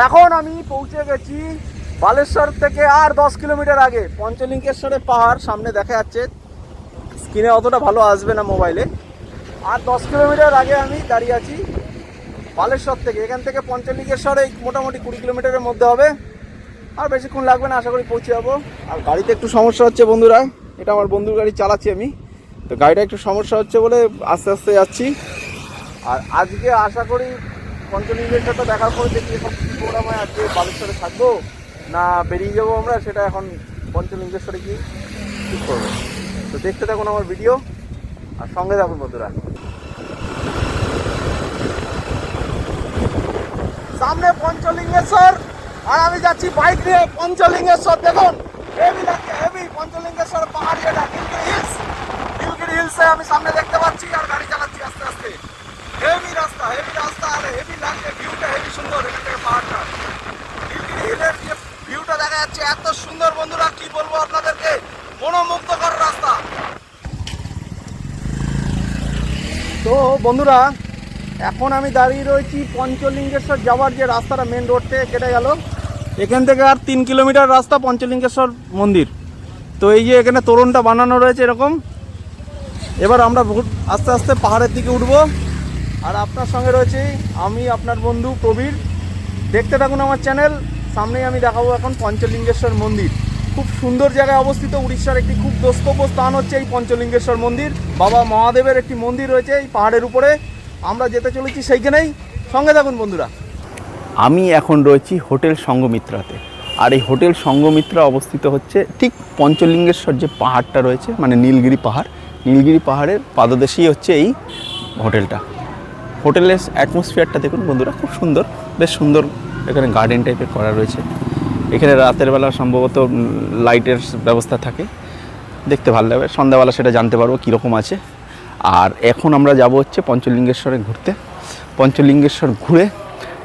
এখন আমি পৌঁছে গেছি বালেশ্বর থেকে আর দশ কিলোমিটার আগে। পঞ্চলিঙ্গেশ্বরের পাহাড় সামনে দেখা যাচ্ছে। স্ক্রিনে অতটা ভালো আসবে না মোবাইলে। আর দশ কিলোমিটার আগে আমি দাঁড়িয়ে আছি বালেশ্বর থেকে। এখান থেকে পঞ্চলিঙ্গেশ্বর এই মোটামুটি কুড়ি কিলোমিটারের মধ্যে হবে। আর বেশিক্ষণ লাগবে না, আশা করি পৌঁছে যাব। আর গাড়িতে একটু সমস্যা হচ্ছে বন্ধুরা। এটা আমার বন্ধুর গাড়ি চালাচ্ছি আমি। তো গাড়িটা একটু সমস্যা হচ্ছে বলে আস্তে আস্তে যাচ্ছি। আর আজকে আশা করি পঞ্চলিঙ্গেশ্বরটা দেখার পরে দেখি এখন কী প্রোগ্রাম হয় আজকে বালেশ্বরে থাকব, না বেরিয়ে যাব আমরা, সেটা এখন পঞ্চলিঙ্গেশ্বরে গিয়ে ঠিক করব। তো দেখতে থাকুন আমার ভিডিও, আর সঙ্গে থাকুন বন্ধুরা। সামনে পঞ্চলিঙ্গেশ্বর, আর আমি যাচ্ছি বাইক নিয়ে পঞ্চলিঙ্গেশ্বর, দেখুন। হেভি লাগছে হেভি পঞ্চলিঙ্গেশ্বর পাহাড়ি এটা নীলগিরি হিলস নীলগিরি হিলসে আমি সামনে দেখতে পাচ্ছি, আর গাড়ি চালাচ্ছি আস্তে আস্তে। হেভি রাস্তা হেভি রাস্তা, আর হেভি দেখা যাচ্ছে, এত সুন্দর বন্ধুরা, কি বলব আপনাদেরকে? তো বন্ধুরা, এখন আমি দাঁড়িয়ে রয়েছি পঞ্চলিঙ্গেশ্বর যাওয়ার যে রাস্তাটা মেন রোড থেকে কেটে গেল। এখান থেকে আর তিন কিলোমিটার রাস্তা পঞ্চলিঙ্গেশ্বর মন্দির। তো এই যে এখানে তোরণটা বানানো রয়েছে এরকম। এবার আমরা আস্তে আস্তে পাহাড়ের দিকে উঠবো। আর আপনার সঙ্গে রয়েছে আমি, আপনার বন্ধু প্রবীর। দেখতে থাকুন আমার চ্যানেল। সামনেই আমি দেখাবো এখন পঞ্চলিঙ্গেশ্বর মন্দির। খুব সুন্দর জায়গায় অবস্থিত, উড়িষ্যার একটি খুব দস্তব্য স্থান হচ্ছে এই পঞ্চলিঙ্গেশ্বর মন্দির। বাবা মহাদেবের একটি মন্দির রয়েছে এই পাহাড়ের উপরে। আমরা যেতে চলেছি সেইখানেই। সঙ্গে থাকুন বন্ধুরা। আমি এখন রয়েছি হোটেল সঙ্গমিত্রাতে আর এই হোটেল সঙ্গমিত্রা অবস্থিত হচ্ছে ঠিক পঞ্চলিঙ্গেশ্বর যে পাহাড়টা রয়েছে মানে নীলগিরি পাহাড়। নীলগিরি পাহাড়ের পাদদেশেই হচ্ছে এই হোটেলটা। হোটেলের অ্যাটমসফিয়ারটা দেখুন বন্ধুরা, খুব সুন্দর, বেশ সুন্দর এখানে গার্ডেন টাইপের করা রয়েছে। এখানে রাতের বেলা সম্ভবত লাইটের ব্যবস্থা থাকে। দেখতে ভালো লাগবে। সন্ধ্যাবেলা সেটা জানতে পারব কীরকম আছে। আর এখন আমরা যাব হচ্ছে পঞ্চলিঙ্গেশ্বরে ঘুরতে। পঞ্চলিঙ্গেশ্বর ঘুরে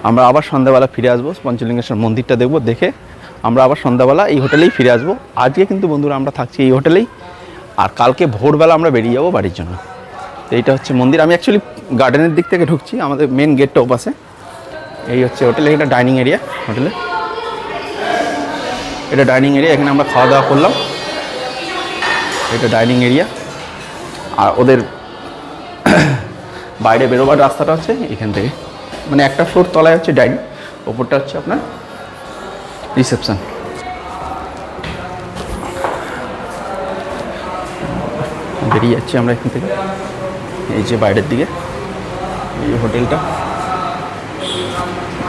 আমরা আবার সন্ধ্যাবেলা ফিরে আসব। পঞ্চলিঙ্গেশ্বর মন্দিরটা দেখব, দেখে আমরা আবার সন্ধ্যাবেলা এই হোটেলেই ফিরে আসব। আজকে কিন্তু বন্ধুরা আমরা থাকছি এই হোটেলেই। আর কালকে ভোরবেলা আমরা বেরিয়ে যাব বাড়ির জন্য। তো এইটা হচ্ছে মন্দির। আমি অ্যাকচুয়ালি গার্ডেনের দিক থেকে ঢুকছি, আমাদের মেন গেটটা ওপাশে। এই হচ্ছে হোটেল এটা ডাইনিং এরিয়া হোটেলে এটা ডাইনিং এরিয়া এখানে আমরা খাওয়া দাওয়া করলাম। এটা ডাইনিং এরিয়া আর ওদের বাইরে বেরোবার রাস্তাটা হচ্ছে এখান থেকে। মানে একটা ফ্লোর তলায় হচ্ছে ডাইনিং ওপরটা হচ্ছে আপনার রিসেপশন বেরিয়ে যাচ্ছি আমরা এখান থেকে। এই যে বাইরের দিকে, এই হোটেলটা।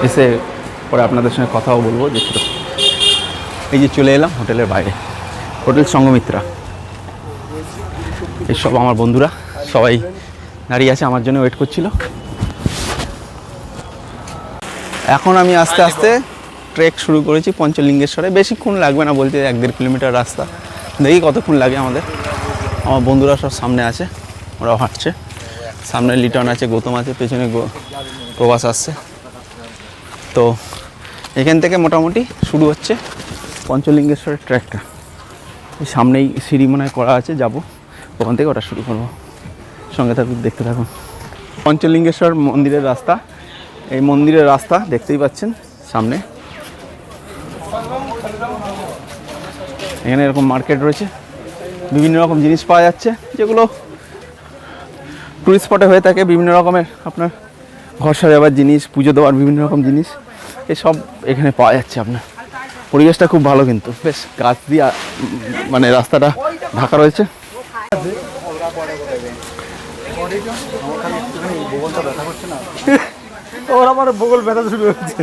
এসে পরে আপনাদের সঙ্গে কথাও বলব যে এই যে চলে এলাম হোটেলের বাইরে। হোটেল সঙ্গমিত্রা। এইসব আমার বন্ধুরা, সবাই দাঁড়িয়ে আছে, আমার জন্য ওয়েট করছিল। এখন আমি আস্তে আস্তে ট্রেক শুরু করেছি পঞ্চলিঙ্গেশ্বরে। বেশিক্ষণ লাগবে না বলতে এক দেড় কিলোমিটার রাস্তা। দেখি কতক্ষণ লাগে আমাদের। আমার বন্ধুরা সব সামনে আছে, ওরাও হাঁটছে। সামনে লিটন আছে, গৌতম আছে, পেছনে প্রবাস আসছে। তো এখান থেকে মোটামুটি শুরু হচ্ছে পঞ্চলিঙ্গেশ্বরের ট্র্যাকটা। সামনেই সিঁড়ি মনে করা আছে, যাব। ওখান থেকে ওটা শুরু করব। সঙ্গে থাকুন দেখতে থাকুন। পঞ্চলিঙ্গেশ্বর মন্দিরের রাস্তা। এই মন্দিরের রাস্তা দেখতেই পাচ্ছেন, সামনে। এখানে এরকম মার্কেট রয়েছে। বিভিন্ন রকম জিনিস পাওয়া যাচ্ছে, যেগুলো টুরিস্ট স্পটে হয়ে থাকে বিভিন্ন রকমের আপনার ঘর সাজাবার জিনিস পুজো দেওয়ার বিভিন্ন রকম জিনিস। এসব এখানে পাওয়া যাচ্ছে আপনার। পরিবেশটা খুব ভালো কিন্তু। বেশ গাছ দিয়ে মানে রাস্তাটা ঢাকা রয়েছে। ওর আমার বগল ব্যথা শুরু হচ্ছে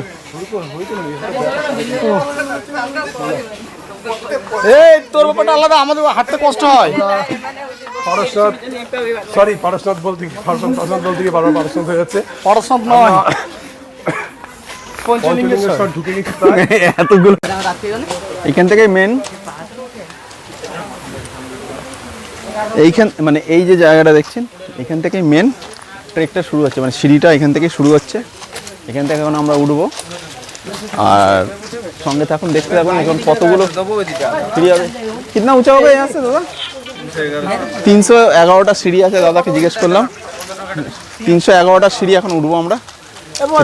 এই তোর ব্যাপারটা আলাদা আমাদের হাঁটতে কষ্ট হয়। সরি বলতে বলতে গিয়ে বারবার হয়ে যাচ্ছে? নয়। এতগুলো এখান থেকে মেন এইখান মানে এই যে জায়গাটা দেখছেন এখান থেকে মেন ট্রেকটা শুরু হচ্ছে। মানে সিঁড়িটা এখান থেকে শুরু হচ্ছে। এখান থেকে এখন আমরা উঠবো। আর সঙ্গে থাকুন, দেখতে থাকুন, এখন কতগুলো সিঁড়ি হবে কিতনা উঁচা হবে আছে, দাদা? তিনশো এগারোটা সিঁড়ি আছে, দাদাকে জিজ্ঞেস করলাম। তিনশো এগারোটা সিঁড়ি এখন উঠবো আমরা।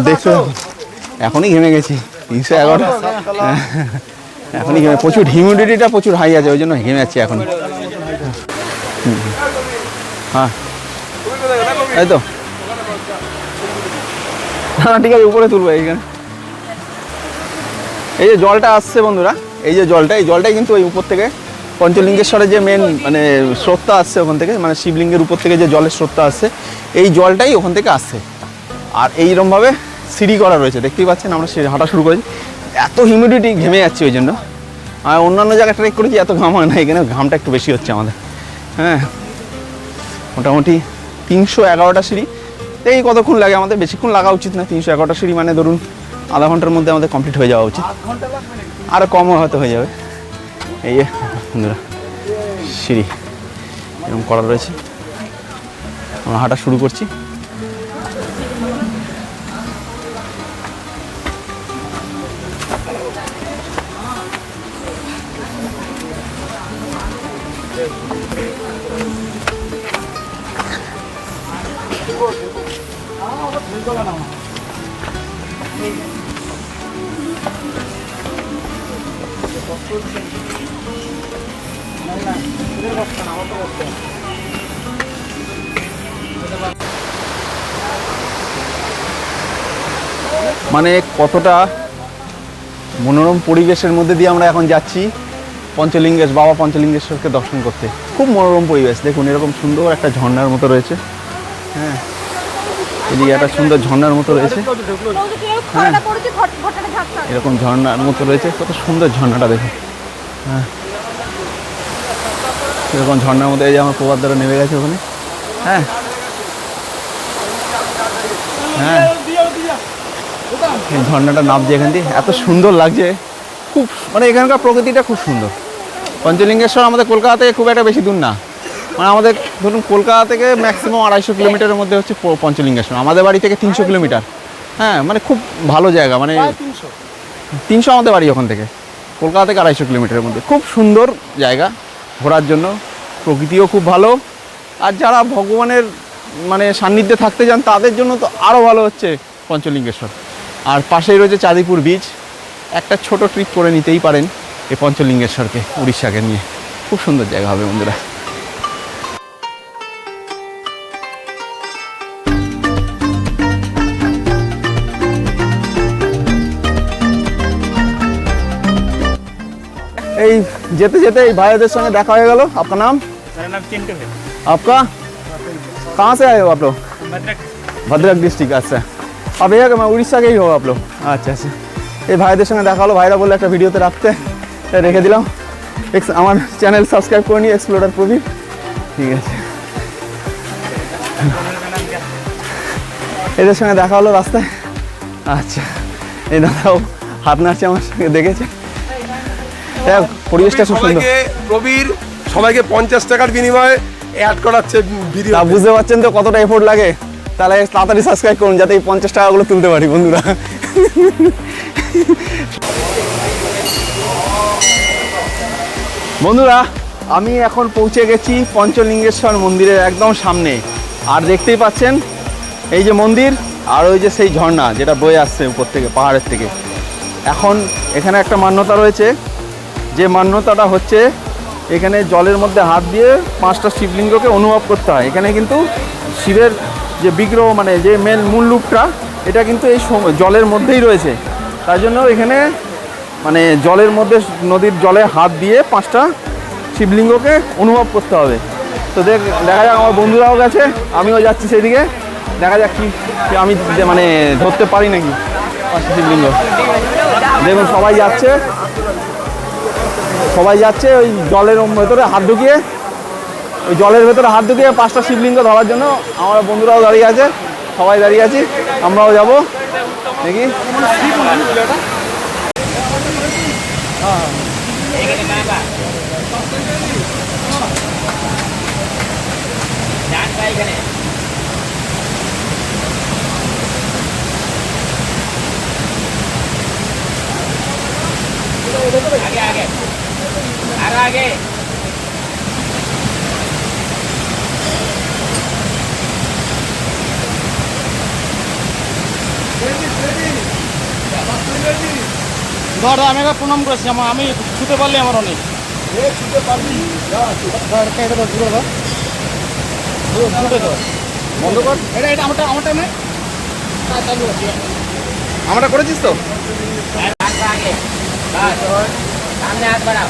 দেখছ এখনই ঘেমে গেছি। তিনশো এগারোটা। এখনই ঘেমে প্রচুর হিউমিডিটিটা প্রচুর হাই আছে, ওই জন্য ঘেমে আছি এখন। হ্যাঁ। এই তো। না, ঠিক আছে, উপরে তুলবো এইখানে। এই যে জলটা আসছে বন্ধুরা, এই যে জলটা, এই জলটাই কিন্তু ওই উপর থেকে পঞ্চলিঙ্গেশ্বরের যে মেন মানে স্রোতটা আসছে ওখান থেকে মানে শিবলিঙ্গের উপর থেকে যে জলের স্রোতটা আসছে, এই জলটাই ওখান থেকে আসছে। আর এইরকমভাবে সিঁড়ি করা রয়েছে, দেখতেই পাচ্ছেন আমরা হাঁটা শুরু করেছি। এত হিউমিডিটি ঘেমে যাচ্ছে ওই জন্য। আর অন্যান্য জায়গায় ট্রেক করেছি, এত ঘাম হয় না, এখানে ঘামটা একটু বেশি হচ্ছে আমাদের। হ্যাঁ মোটামুটি তিনশো এগারোটা সিঁড়ি। এই কতক্ষণ লাগে আমাদের? বেশিক্ষণ লাগা উচিত না, তিনশো এগারোটা সিঁড়ি মানে ধরুন আধা ঘণ্টার মধ্যে আমাদের কমপ্লিট হয়ে যাওয়া উচিত। আরও কমও হয়তো হয়ে যাবে। এই যে, বন্ধুরা, সিঁড়ি এরকম করা রয়েছে। আমরা হাঁটা শুরু করছি। মানে কতটা মনোরম পরিবেশের মধ্যে দিয়ে আমরা এখন যাচ্ছি পঞ্চলিঙ্গেশ, বাবা পঞ্চলিঙ্গেশ্বরকে দর্শন করতে। খুব মনোরম পরিবেশ। দেখুন, এরকম সুন্দর একটা ঝর্ণার মতো রয়েছে। হ্যাঁ এদিকে একটা সুন্দর ঝর্ণার মতো রয়েছে। ঝাপসা এরকম ঝর্ণার মতো রয়েছে। কত সুন্দর ঝর্ণাটা দেখুন। হ্যাঁ এরকম ঝর্ণার মধ্যে এই যে আমার প্রবাদ দ্বারা নেমে গেছে ওখানে। হ্যাঁ। হ্যাঁ। এই ঝর্ণাটা নামছে এখান দিয়ে। এত সুন্দর লাগছে। খুব মানে এখানকার প্রকৃতিটা খুব সুন্দর। পঞ্চলিঙ্গেশ্বর আমাদের কলকাতা থেকে খুব একটা বেশি দূর না। মানে আমাদের ধরুন কলকাতা থেকে ম্যাক্সিমাম আড়াইশো কিলোমিটারের মধ্যে হচ্ছে পঞ্চলিঙ্গেশ্বর। আমাদের বাড়ি থেকে তিনশো কিলোমিটার। হ্যাঁ মানে খুব ভালো জায়গা। মানে তিনশো আমাদের বাড়ি ওখান থেকে। কলকাতা থেকে আড়াইশো কিলোমিটারের মধ্যে। খুব সুন্দর জায়গা। ঘোরার জন্য। প্রকৃতিও খুব ভালো। আর যারা ভগবানের মানে সান্নিধ্যে থাকতে চান তাদের জন্য তো আরও ভালো হচ্ছে পঞ্চলিঙ্গেশ্বর। আর পাশেই রয়েছে চাঁদিপুর বিচ একটা ছোট ট্রিপ করে নিতেই পারেন এই পঞ্চলিঙ্গেশ্বরকে, উড়িষ্যাকে নিয়ে। খুব সুন্দর জায়গা হবে, বন্ধুরা। এই যেতে যেতে এই भाइयों সঙ্গে দেখা হয়ে গেল আপনার নাম मेरा नाम चिंटू है आपका कहाँ से आए हो आप लोग भद्रक ভদ্রক ডিস্ট্রিক্ট আচ্ছা अब भैया मैं उड़ीसा के ही हो आप लोग আচ্ছা আচ্ছা এই ভাইদের সঙ্গে দেখা হলো ভাইরা বললো একটা ভিডিওতে রাখতে তাই রেখে দিলাম এক্স- আমার চ্যানেল সাবস্ক্রাইব করে নিই এক্সপ্লোরার প্রবীর ঠিক আছে এদের সঙ্গে দেখা হলো রাস্তায় আচ্ছা এই দাদাও হাত নাড়ছে আমার সঙ্গে দেখেছে দেখ পরিবেশটা খুব সুন্দর। প্রবীর সবাইকে পঞ্চাশ টাকার বিনিময়ে অ্যাড করাচ্ছে ভিডিও বুঝতে পারছেন তো কতটা এফোর্ট লাগে? তাহলে তাড়াতাড়ি সাবস্ক্রাইব করুন যাতে এই পঞ্চাশ টাকাগুলো তুলতে পারি বন্ধুরা। বন্ধুরা আমি এখন পৌঁছে গেছি পঞ্চলিঙ্গেশ্বর মন্দিরের একদম সামনে। আর দেখতেই পাচ্ছেন এই যে মন্দির আর ওই যে সেই ঝর্ণা যেটা বয়ে আসছে উপর থেকে পাহাড়ের থেকে। এখন এখানে একটা মান্যতা রয়েছে যে মান্যতাটা হচ্ছে, এখানে জলের মধ্যে হাত দিয়ে পাঁচটা শিবলিঙ্গকে অনুভব করতে হয়। এখানে কিন্তু শিবের যে বিগ্রহ মানে যে মেন মূল রূপটা, এটা কিন্তু এই জলের মধ্যেই রয়েছে। তাই জন্য এখানে মানে জলের মধ্যে নদীর জলে হাত দিয়ে পাঁচটা শিবলিঙ্গকে অনুভব করতে হবে। তো দেখ, দেখা যাক আমার বন্ধুরাও গেছে, আমিও যাচ্ছি সেদিকে। দেখা যাক কি আমি মানে ধরতে পারি নাকি পাঁচটা শিবলিঙ্গ। দেখুন, সবাই যাচ্ছে। সবাই যাচ্ছে ওই জলের ভেতরে হাত ঢুকিয়ে, ওই জলের ভেতরে হাত ঢুকিয়ে পাঁচটা শিবলিঙ্গ ধরার জন্য আমার বন্ধুরাও দাঁড়িয়ে আছে, সবাই দাঁড়িয়ে আছি, আমরাও যাব। নাকি? আগে আগে। అలాగే ধর আমি একটা প্রণাম করেছি আমার আমি ছুটে পারলে আমার অনেক। ছুতে পারবি ধর এটা এটা আমারটা আমারটা হ্যাঁ, আছে। করেছিস তো? সামনে হাত বাড়াও।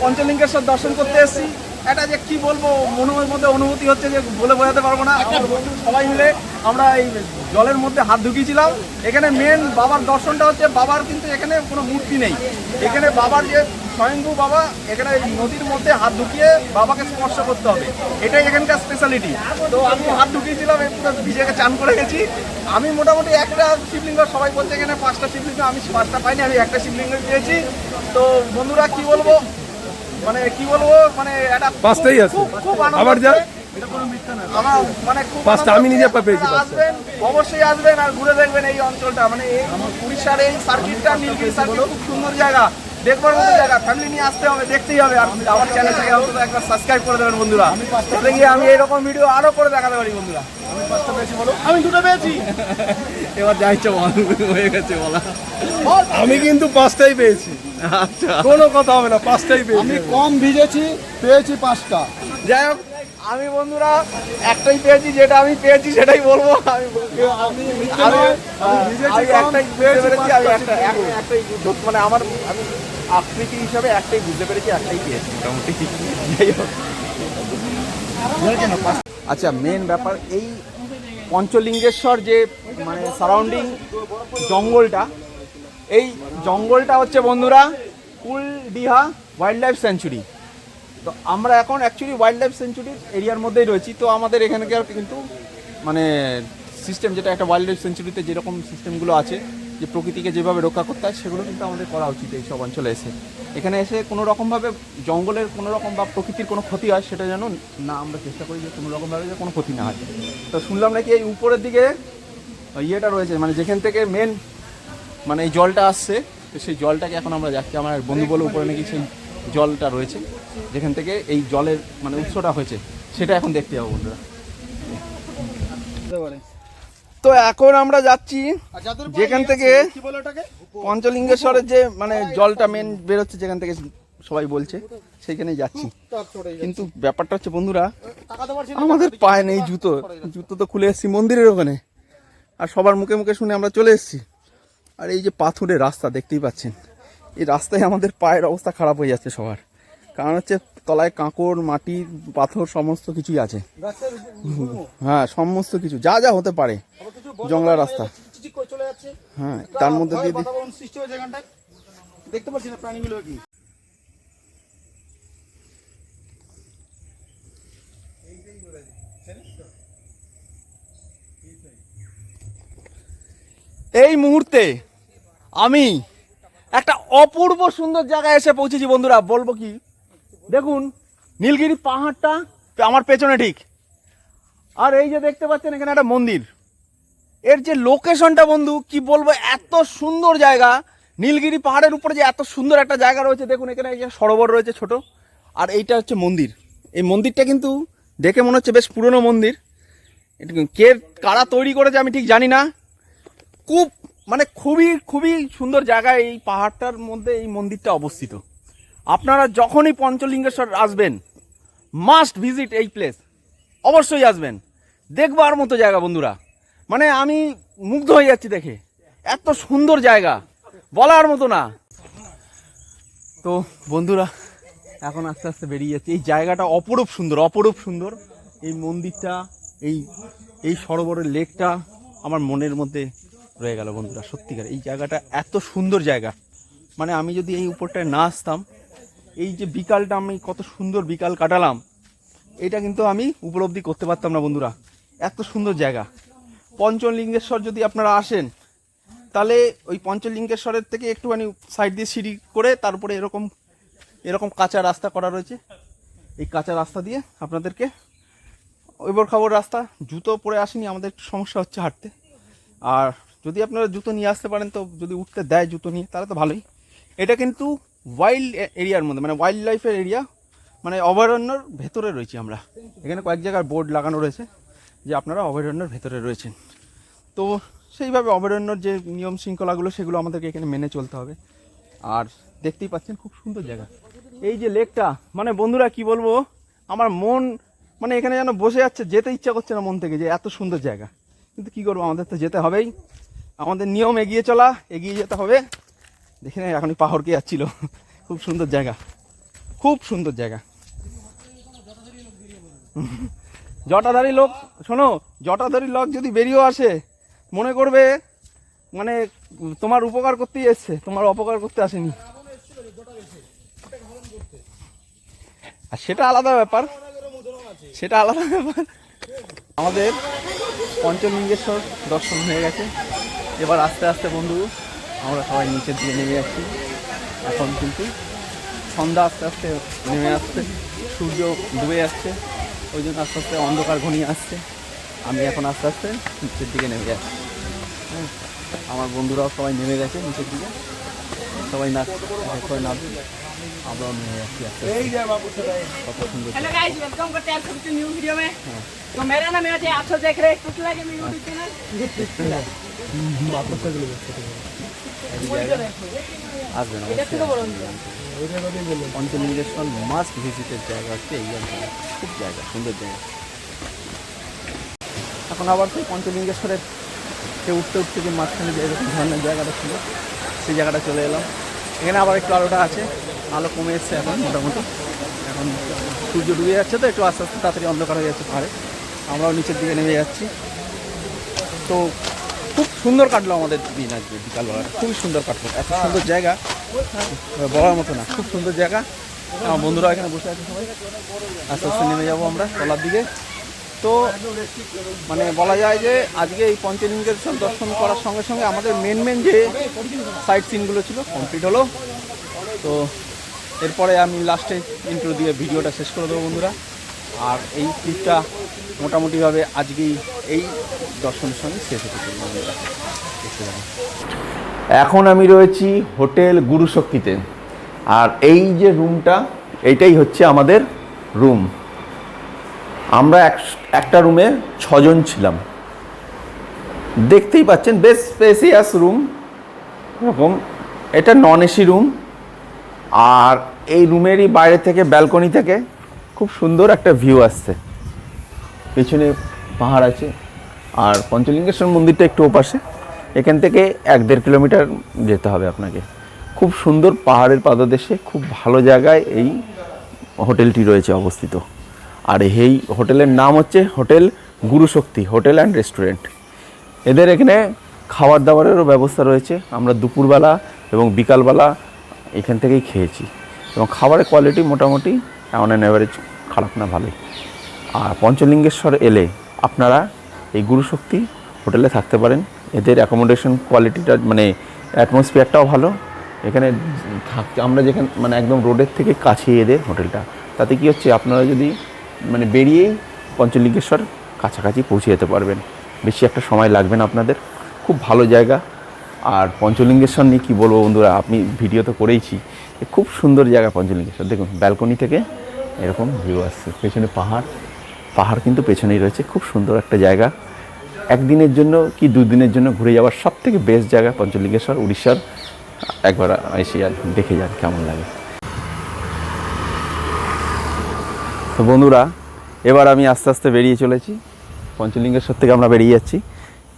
পঞ্চলিঙ্গেশ্বর দর্শন করতে এসেছি। এটা যে কি বলব, মনের মধ্যে অনুভূতি হচ্ছে যে বলে বোঝাতে পারব না। সবাই মিলে আমরা এই জলের মধ্যে হাত ঢুকিয়েছিলাম। এখানে মেন বাবার দর্শনটা হচ্ছে, বাবার কিন্তু এখানে কোনো মূর্তি নেই। এখানে বাবার যে স্বয়ংভূ বাবা, এখানে নদীর মধ্যে হাত ঢুকিয়ে বাবাকে স্পর্শ করতে হবে। এটাই এখানকার স্পেশালিটি তো আমি হাত ঢুকিয়েছিলাম পুরো ভিজেকে চান করে গেছি। আমি মোটামুটি একটা শিবলিঙ্গ সবাই বলছে এখানে পাঁচটা শিবলিঙ্গ, আমি পাঁচটা পাইনি, আমি একটা শিবলিঙ্গ পেয়েছি। তো বন্ধুরা, কি বলব? মানে কি বলব মানে এটা পাঁচটাই আছে। আবার যা। মানে খুব পাঁচটা, আমি নিজে। পেয়েছি আসবেন অবশ্যই আসবেন আর ঘুরে দেখবেন এই অঞ্চলটা মানে এই উড়িষ্যার এই সার্কিটটা নীলগিরি সার্কিট খুব সুন্দর জায়গা দেখবার মতো জায়গা ফ্যামিলি নিয়ে আসতে হবে দেখতেই হবে। আমার চ্যানেলটাকে অন্তত একবার সাবস্ক্রাইব করে দেবেন বন্ধুরা। যাতে গিয়ে আমি এরকম ভিডিও আরও করে দেখাতে পারি বন্ধুরা। আমি দুটো পেয়েছি। এবার যা ইচ্ছে হয়ে গেছে বলা। আমি কিন্তু পাঁচটাই পেয়েছি। আচ্ছা। কোনো কথা হবে না পাঁচটাই পেয়েছি। কম ভিজেছি পেয়েছি পাঁচটা। যাই হোক আমি বন্ধুরা একটাই পেয়েছি যেটা আমি পেয়েছি সেটাই বলব। আমি আমি আমি একটাই বুঝতে পেরেছি আমি একটা একটাই মানে আমার আমি আকৃতি হিসাবে একটাই বুঝতে পেরেছি, একটাই পেয়েছি, মোটামুটি। আচ্ছা মেন ব্যাপার এই পঞ্চলিঙ্গেশ্বর যে মানে সারাউন্ডিং জঙ্গলটা, এই জঙ্গলটা হচ্ছে বন্ধুরা কুলডিহা ওয়াইল্ড লাইফ সেঞ্চুরি তো আমরা এখন অ্যাকচুয়ালি ওয়াইল্ড লাইফ সেঞ্চুরির এরিয়ার মধ্যেই রয়েছি, তো আমাদের এখানকার কিন্তু মানে সিস্টেম যেটা একটা ওয়াইল্ড লাইফ সেঞ্চুরিতে যেরকম সিস্টেমগুলো আছে যে প্রকৃতিকে যেভাবে রক্ষা করতে হয়, সেগুলো কিন্তু আমাদের করা উচিত এই সব অঞ্চলে এসে। এখানে এসে কোনো রকমভাবে জঙ্গলের কোনো রকম বা প্রকৃতির কোনো ক্ষতি হয়, সেটা যেন না আমরা চেষ্টা করি যে কোনো রকমভাবে যে কোনো ক্ষতি না হয়। তো শুনলাম নাকি এই উপরের দিকে ইয়েটা রয়েছে মানে যেখান থেকে মেন মানে এই জলটা আসছে, তো সেই জলটাকে এখন আমরা যাচ্ছি। আমার বন্ধু বলে উপরে নাকি সেই জলটা রয়েছে, যেখান থেকে এই জলের মানে উৎসটা হয়েছে, সেটা এখন দেখতে যাব বন্ধুরা। তো এখন আমরা যাচ্ছি যেখান থেকে পঞ্চলিঙ্গেশ্বরের যে মানে জলটা মেন বেরোচ্ছে যেখান থেকে সবাই বলছে সেইখানেই যাচ্ছি। কিন্তু ব্যাপারটা হচ্ছে বন্ধুরা আমাদের পায়ে নেই জুতো। জুতো তো খুলে এসেছি মন্দিরের ওখানে। আর সবার মুখে মুখে শুনে আমরা চলে এসেছি। আর এই যে পাথুরের রাস্তা দেখতেই পাচ্ছেন। এই রাস্তায় আমাদের পায়ের অবস্থা খারাপ হয়ে যাচ্ছে সবার। কারণ হচ্ছে তলায় কাঁকড়, মাটি, পাথর সমস্ত কিছুই আছে। হ্যাঁ সমস্ত কিছু। যা যা হতে পারে। জংলা রাস্তা। হ্যাঁ তার মধ্যে দিয়ে এই মুহূর্তে আমি একটা অপূর্ব সুন্দর জায়গায় এসে পৌঁছেছি বন্ধুরা। বলব কি দেখুন, নীলগিরি পাহাড়টা আমার পেছনে ঠিক। আর এই যে দেখতে পাচ্ছেন, এখানে একটা মন্দির। এর যে লোকেশনটা বন্ধু, কি বলব, এত সুন্দর জায়গা। নীলগিরি পাহাড়ের উপরে যে এত সুন্দর একটা জায়গা রয়েছে, দেখুন, এখানে এই যে সরোবর রয়েছে ছোট। আর এইটা হচ্ছে মন্দির। এই মন্দিরটা কিন্তু দেখে মনে হচ্ছে বেশ পুরনো মন্দির। কে, কারা তৈরি করেছে আমি ঠিক জানি না। খুব মানে খুবই খুবই সুন্দর জায়গা এই পাহাড়টার মধ্যে এই মন্দিরটা অবস্থিত। আপনারা যখনই পঞ্চলিঙ্গেশ্বর আসবেন মাস্ট ভিজিট এই প্লেস অবশ্যই আসবেন। দেখবার মতো জায়গা বন্ধুরা। মানে আমি মুগ্ধ হয়ে যাচ্ছি দেখে। এত সুন্দর জায়গা, বলার মতো না। তো বন্ধুরা, এখন আস্তে আস্তে বেরিয়ে যাচ্ছে। এই জায়গাটা অপরূপ সুন্দর অপরূপ সুন্দর। এই মন্দিরটা, এই এই সরোবরের লেকটা আমার মনের মধ্যে রয়ে গেল বন্ধুরা, সত্যিকার। এই জায়গাটা এত সুন্দর জায়গা। মানে আমি যদি এই উপরটায় না আসতাম এই যে বিকালটা আমি কত সুন্দর বিকাল কাটালাম, এটা কিন্তু আমি উপলব্ধি করতে পারতাম না বন্ধুরা। এত সুন্দর জায়গা। পঞ্চলিঙ্গেশ্বর যদি আপনারা আসেন, তাহলে ওই পঞ্চলিঙ্গেশ্বরের থেকে একটুখানি সাইড দিয়ে সিঁড়ি করে তারপরে এরকম এরকম কাঁচা রাস্তা করা রয়েছে। এই কাঁচা রাস্তা দিয়ে আপনাদেরকে ওইবর খাবর রাস্তা, জুতো পরে আসেনি, আমাদের একটু সমস্যা হচ্ছে হাঁটতে। আর যদি আপনারা জুতো নিয়ে আসতে পারেন, তো যদি উঠতে দেয় জুতো নিয়ে, তাহলে তো ভালোই। এটা কিন্তু ওয়াইল্ড এরিয়ার মধ্যে মানে ওয়াইল্ড লাইফের এরিয়া মানে অভয়ারণ্যর ভেতরে রয়েছি আমরা। এখানে কয়েক জায়গায় বোর্ড লাগানো রয়েছে যে আপনারা অভয়ারণ্যের ভেতরে রয়েছেন। তো সেইভাবে অভয়ারণ্যর যে নিয়ম শৃঙ্খলাগুলো, সেগুলো আমাদেরকে এখানে মেনে চলতে হবে। আর দেখতেই পাচ্ছেন খুব সুন্দর জায়গা। এই যে লেকটা মানে বন্ধুরা কি বলব, আমার মন মানে এখানে যেন বসে যাচ্ছে, যেতে ইচ্ছা করছে না মন থেকে যে এত সুন্দর জায়গা। কিন্তু কি করব, আমাদের তো যেতে হবেই। আমাদের নিয়ম এগিয়ে চলা, এগিয়ে যেতে হবে। দেখে না, এখনই পাহাড়কে যাচ্ছিল। খুব সুন্দর জায়গা। খুব সুন্দর জায়গা। জটাধারী লোক, শোনো, জটাধারী লোক যদি বেরিয়েও আসে, মনে করবে মানে তোমার উপকার করতেই এসছে, তোমার অপকার করতে আসেনি। আর সেটা আলাদা ব্যাপার। সেটা আলাদা ব্যাপার। আমাদের পঞ্চলিঙ্গেশ্বর দর্শন হয়ে গেছে। এবার আস্তে আস্তে বন্ধু আমরা সবাই নিচের দিকে নেমে যাচ্ছি এখন কিন্তু সন্ধ্যা আস্তে আস্তে নেমে আসছে সূর্য ডুবে যাচ্ছে ওই জন্য আস্তে আস্তে অন্ধকার ঘনিয়ে আসছে আমি এখন আস্তে আস্তে নিচের দিকে নেমে যাচ্ছি হ্যাঁ, আমার বন্ধুরাও সবাই নেমে গেছে নিচের দিকে সবাই নাচ সবাই নাচবে আমরাও নেমে যাচ্ছি আস্তে আস্তে। কত সুন্দর हेलो गाइस वेलकम करते हैं आप सबके न्यू वीडियो में तो मेरा नाम है आप सब देख रहे हैं कुछ लगे मेरे यूट्यूब चैनल আসবেন পঞ্চলিঙ্গেশ্বর মাস্ট ভিজিটের জায়গা হচ্ছে এই অঞ্চলে খুব জায়গা সুন্দর জায়গা। এখন আবার সেই পঞ্চলিঙ্গেশ্বরের সে উঠতে উঠতে যে মাঝখানে যে এরকম ধরনের জায়গাটা ছিল সেই জায়গাটা চলে এলাম। এখানে আবার একটু আলোটা আছে আলো কমে এসছে এখন মোটামুটি। এখন সূর্য ডুবে যাচ্ছে তো একটু আস্তে আস্তে তাড়াতাড়ি অন্ধকার হয়ে যাচ্ছে পাহাড়ে। আমরাও নিচের দিকে নেমে যাচ্ছি। তো খুব সুন্দর কাটলো আমাদের দিন আজকে বিকালবেলা। খুবই সুন্দর কাটলো। এত সুন্দর জায়গা। বলার মতো না, খুব সুন্দর জায়গা। আমার বন্ধুরা এখানে বসে আছে সবাই। আস্তে আস্তে নেমে যাব আমরা তলার দিকে। তো মানে বলা যায় যে আজকে এই পঞ্চলিঙ্গের সব দর্শন করার সঙ্গে সঙ্গে আমাদের মেন মেন যে সাইট সিনগুলো ছিল কমপ্লিট হলো। তো, এরপরে আমি লাস্টে ইন্ট্রো দিয়ে ভিডিওটা শেষ করে দেবো বন্ধুরা। আর এই ক্লিপটা মোটামুটিভাবে আজকেই এই দর্শনের সঙ্গে শেষ হতে। এখন আমি রয়েছি হোটেল গুরুশক্তিতে। আর এই যে রুমটা এইটাই হচ্ছে আমাদের রুম। আমরা এক, একটা রুমে ছজন ছিলাম। দেখতেই পাচ্ছেন, বেশ স্পেসিয়াস রুম এরকম, এটা নন এসি রুম আর এই রুমেরই বাইরে থেকে ব্যালকনি থেকে খুব সুন্দর একটা ভিউ আসছে। পেছনে পাহাড় আছে, আর পঞ্চলিঙ্গেশ্বর মন্দিরটা একটু ওপাশে। এখান থেকে এক দেড় কিলোমিটার যেতে হবে আপনাকে। খুব সুন্দর পাহাড়ের পাদদেশে, খুব ভালো জায়গায় এই হোটেলটি রয়েছে অবস্থিত। আর এই হোটেলের নাম হচ্ছে hotel Gurushakti hotel and restaurant. এদের এখানে খাবার দাবারেরও ব্যবস্থা রয়েছে। আমরা দুপুরবেলা এবং বিকালবেলা এখান থেকেই খেয়েছি। এবং খাবারের কোয়ালিটি মোটামুটি এমন অ্যান অ্যাভারেজ খারাপ না, ভালোই। আর পঞ্চলিঙ্গেশ্বর এলে আপনারা এই গুরুশক্তি হোটেলে থাকতে পারেন। এদের অ্যাকোমোডেশন কোয়ালিটিটা মানে অ্যাটমসফিয়ারটাও ভালো। এখানে থাকতে, আমরা যেখানে মানে একদম রোডের থেকে কাছে এদের হোটেলটা। তাতে কি হচ্ছে, আপনারা যদি মানে বেরিয়েই পঞ্চলিঙ্গেশ্বর কাছাকাছি পৌঁছে যেতে পারবেন। বেশি একটা সময় লাগবে না আপনাদের। খুব ভালো জায়গা। আর পঞ্চলিঙ্গেশ্বর নিয়ে কী বলব বন্ধুরা, আপনি ভিডিও তো করেইছি। খুব সুন্দর জায়গা পঞ্চলিঙ্গেশ্বর। দেখুন ব্যালকনি থেকে এরকম ভিউ আসছে। পেছনে পাহাড়। পাহাড় কিন্তু পেছনেই রয়েছে। খুব সুন্দর একটা জায়গা। একদিনের জন্য কি দুদিনের জন্য ঘুরে যাওয়ার সব থেকে বেস্ট জায়গা পঞ্চলিঙ্গেশ্বর, উড়িষ্যার? একবার এসে যান দেখে যান কেমন লাগে। তো বন্ধুরা, এবার আমি আস্তে আস্তে বেরিয়ে চলেছি। পঞ্চলিঙ্গেশ্বর থেকে আমরা বেরিয়ে যাচ্ছি।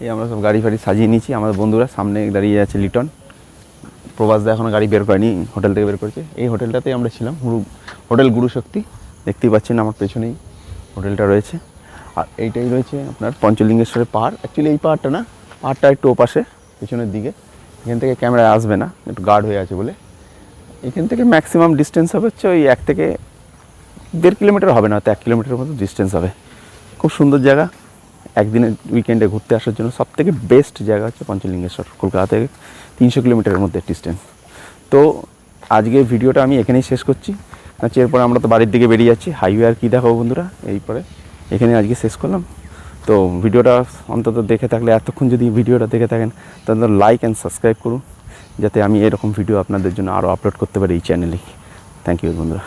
এই আমরা সব গাড়ি ফাড়ি সাজিয়ে নিয়েছি। আমাদের বন্ধুরা সামনে দাঁড়িয়ে আছে লিটন। প্রবাসদা এখনও গাড়ি বের করেনি, হোটেল থেকে বের করেছে। এই হোটেলটাতেই আমরা ছিলাম। গুরু, হোটেল গুরুশক্তি দেখতেই পাচ্ছেন আমার পেছনেই হোটেলটা রয়েছে। আর এইটাই রয়েছে আপনার পঞ্চলিঙ্গেশ্বরের পাহাড়। অ্যাকচুয়ালি এই পাহাড়টা না, পাহাড়টা একটু ওপাশে, পেছনের দিকে। এখান থেকে ক্যামেরায় আসবে না, একটু গার্ড হয়ে আছে বলে। এখান থেকে ম্যাক্সিমাম ডিস্টেন্স হবে হচ্ছে ওই এক থেকে দেড় কিলোমিটার হবে না, হয়তো এক কিলোমিটারের মতো ডিস্টেন্স হবে। খুব সুন্দর জায়গা। একদিনের উইকেন্ডে ঘুরতে আসার জন্য সব থেকে বেস্ট জায়গা হচ্ছে পঞ্চলিঙ্গেশ্বর, কলকাতা থেকে। তিনশো কিলোমিটারের মধ্যে ডিস্টেন্স তো আজকে ভিডিওটা আমি এখানেই শেষ করছি। আচ্ছা এরপরে আমরা তো বাড়ির দিকে বেরিয়ে যাচ্ছি। হাইওয়ে আর কী দেখাবো বন্ধুরা? এই পরে এখানে আজকে শেষ করলাম। তো ভিডিওটা অন্তত দেখে থাকলে, এতক্ষণ যদি ভিডিওটা দেখে থাকেন, তাহলে লাইক অ্যান্ড সাবস্ক্রাইব করুন। যাতে আমি এরকম ভিডিও আপনাদের জন্য আরও আপলোড করতে পারি এই চ্যানেলে থ্যাংক ইউ বন্ধুরা।